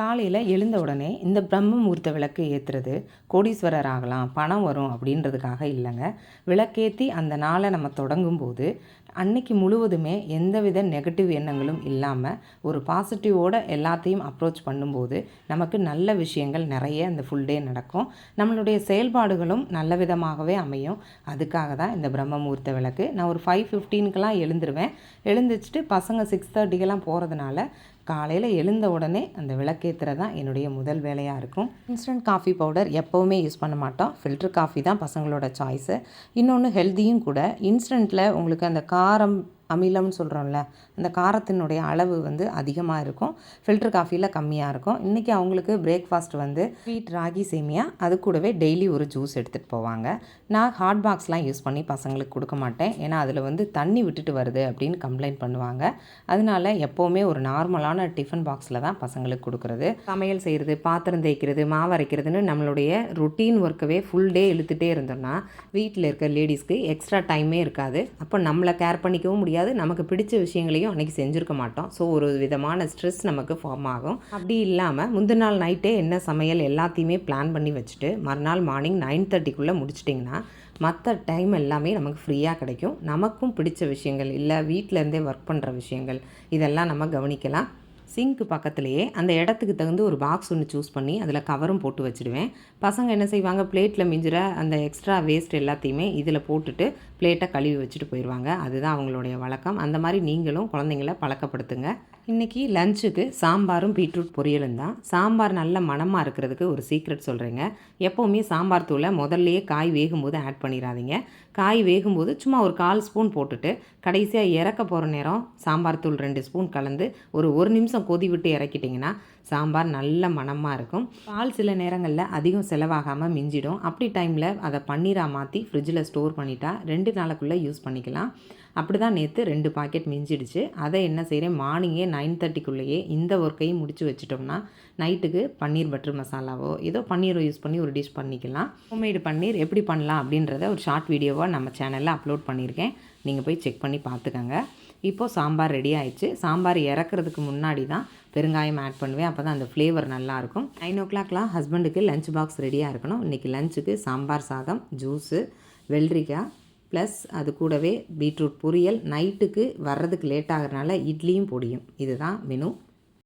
காலையில் எழுந்த உடனே இந்த பிரம்ம முகூர்த்த விளக்கு ஏற்றுறது கோடீஸ்வரர் ஆகலாம் பணம் வரும் அப்படின்றதுக்காக இல்லைங்க. விளக்கேற்றி அந்த நாளை நம்ம தொடங்கும் போது அன்னைக்கு முழுவதுமே எந்தவித நெகட்டிவ் எண்ணங்களும் இல்லாமல் ஒரு பாசிட்டிவோட எல்லாத்தையும் அப்ரோச் பண்ணும்போது நமக்கு நல்ல விஷயங்கள் நிறைய இந்த ஃபுல் டே நடக்கும். நம்மளுடைய செயல்பாடுகளும் நல்ல விதமாகவே அமையும். அதுக்காக தான் இந்த பிரம்மமூர்த்த விளக்கு. நான் ஒரு ஃபைவ் ஃபிஃப்டீனுக்கெலாம் எழுந்துருவேன். எழுந்திரிச்சிட்டு பசங்க சிக்ஸ் தேர்ட்டிக்கெல்லாம் போகிறதுனால காலையில் எழுந்த உடனே அந்த விளக்கேற்றுறது தான் என்னுடைய முதல் வேலையாக இருக்கும். இன்ஸ்டன்ட் காஃபி பவுடர் எப்போவுமே யூஸ் பண்ண மாட்டோம். ஃபில்டர் காஃபி தான் பசங்களோட சாய்ஸு இன்னொன்று ஹெல்த்தியும் கூட. இன்ஸ்டண்ட்டில் உங்களுக்கு அந்த கா காரம் அமிலம்னு சொல்கிறோம்ல அந்த காரத்தினுடைய அளவு வந்து அதிகமாக இருக்கும். ஃபில்டர் காஃபியில் கம்மியாக இருக்கும். இன்றைக்கி அவங்களுக்கு பிரேக்ஃபாஸ்ட் வந்து ஸ்வீட் ராகி சேமியா அது கூடவே டெய்லி ஒரு ஜூஸ் எடுத்துகிட்டு போவாங்க. நான் ஹாட் பாக்ஸ்லாம் யூஸ் பண்ணி பசங்களுக்கு கொடுக்க மாட்டேன். ஏன்னா அதில் வந்து தண்ணி விட்டுட்டு வருது அப்படின்னு கம்ப்ளைண்ட் பண்ணுவாங்க. அதனால எப்போவுமே ஒரு நார்மலான டிஃபன் பாக்ஸில் தான் பசங்களுக்கு கொடுக்குறது. சமையல் செய்கிறது பாத்திரம் தேய்க்கிறது மாவு அரைக்கிறதுன்னு நம்மளுடைய ருட்டீன் ஒர்க்கவே ஃபுல் டே இழுத்துகிட்டே இருந்தோம்னா வீட்டில் இருக்க லேடிஸ்க்கு எக்ஸ்ட்ரா டைமே இருக்காது. அப்போ நம்மளை கேர் பண்ணிக்கவும் முடியாது. நமக்கு பிடிச்ச விஷயங்களையும் அன்றைக்கி செஞ்சுருக்க மாட்டோம். ஸோ ஒரு விதமான ஸ்ட்ரெஸ் நமக்கு ஃபார்ம் ஆகும். அப்படி இல்லாமல் முந்தின நாள் நைட்டே என்ன சமையல் எல்லாத்தையுமே பிளான் பண்ணி வச்சுட்டு மறுநாள் மார்னிங் நைன் தேர்ட்டிக்குள்ளே முடிச்சிட்டிங்கன்னா மற்ற டைம் எல்லாமே நமக்கு ஃப்ரீயாக கிடைக்கும். நமக்கும் பிடிச்ச விஷயங்கள் இல்லை வீட்டிலேருந்தே ஒர்க் பண்ணுற விஷயங்கள் இதெல்லாம் நம்ம கவனிக்கலாம். சிங்க்கு பக்கத்துலேயே அந்த இடத்துக்கு தகுந்த ஒரு பாக்ஸ் ஒன்று சூஸ் பண்ணி அதில் கவரும் போட்டு வச்சுடுவேன். பசங்க என்ன செய்வாங்க? பிளேட்டில் மிஞ்சுற அந்த எக்ஸ்ட்ரா வேஸ்ட் எல்லாத்தையுமே இதில் போட்டுட்டு பிளேட்டை கழுவி வச்சுட்டு போயிடுவாங்க அதுதான் அவங்களுடைய வழக்கம். அந்த மாதிரி நீங்களும் குழந்தைங்கள பழக்கப்படுத்துங்க. இன்றைக்கி லஞ்சுக்கு சாம்பாரும் பீட்ரூட் பொரியலும் தான். சாம்பார் நல்ல மணமாக இருக்கிறதுக்கு ஒரு சீக்ரெட் சொல்கிறேங்க எப்போவுமே சாம்பார் தூளை முதல்லையே காய் வேகும்போது ஆட் பண்ணிடாதீங்க. காய் வேகும்போது சும்மா ஒரு கால் ஸ்பூன் போட்டுட்டு கடைசியாக இறக்க போகிற நேரம் சாம்பார் தூள் ரெண்டு ஸ்பூன் கலந்து ஒரு ஒரு நிமிஷம் கொதி விட்டு இறக்கிட்டிங்கன்னா சாம்பார் நல்ல மணமாக இருக்கும். பால் சில நேரங்களில் அதிகம் செலவாகாமல் மிஞ்சிடும். அப்படி டைமில் அதை பன்னீராக மாற்றி ஃப்ரிட்ஜில் ஸ்டோர் பண்ணிட்டா ரெண்டு நாளுக்குள்ளே யூஸ் பண்ணிக்கலாம். அப்படி தான் நேற்று ரெண்டு பாக்கெட் மிஞ்சிடுச்சு. அதை என்ன செய்கிறேன் மார்னிங்கே நைன் தேர்ட்டிக்குள்ளேயே இந்த ஒர்க்கையும் முடிச்சு வச்சிட்டோம்னா நைட்டுக்கு பன்னீர் பட்டர் மசாலாவோ ஏதோ பன்னீரை யூஸ் பண்ணி ஒரு டிஷ் பண்ணிக்கலாம். ஹோம்மேடு பன்னீர் எப்படி பண்ணலாம் அப்படின்றத ஒரு ஷார்ட் வீடியோவாக நம்ம சேனலில் அப்லோட் பண்ணியிருக்கேன். நீங்கள் போய் செக் பண்ணி பார்த்துக்கோங்க. இப்போது சாம்பார் ரெடி ஆயிடுச்சு. சாம்பார் இறக்குறதுக்கு முன்னாடி தான் பெருங்காயம் ஆட் பண்ணுவேன். அப்போ தான் அந்த ஃப்ளேவர் நல்லாயிருக்கும். நைன் ஓ கிளாக்லாம் ஹஸ்பண்டுக்கு லஞ்ச் பாக்ஸ் ரெடியாக இருக்கணும். இன்றைக்கி லஞ்சுக்கு சாம்பார் சாதம் ஜூஸு வெள்ளரிக்காய் ப்ளஸ் அது கூடவே பீட்ரூட் பொரியல். நைட்டுக்கு வர்றதுக்கு லேட் ஆகிறனால இட்லியும் பொடியும். இதுதான் மெனு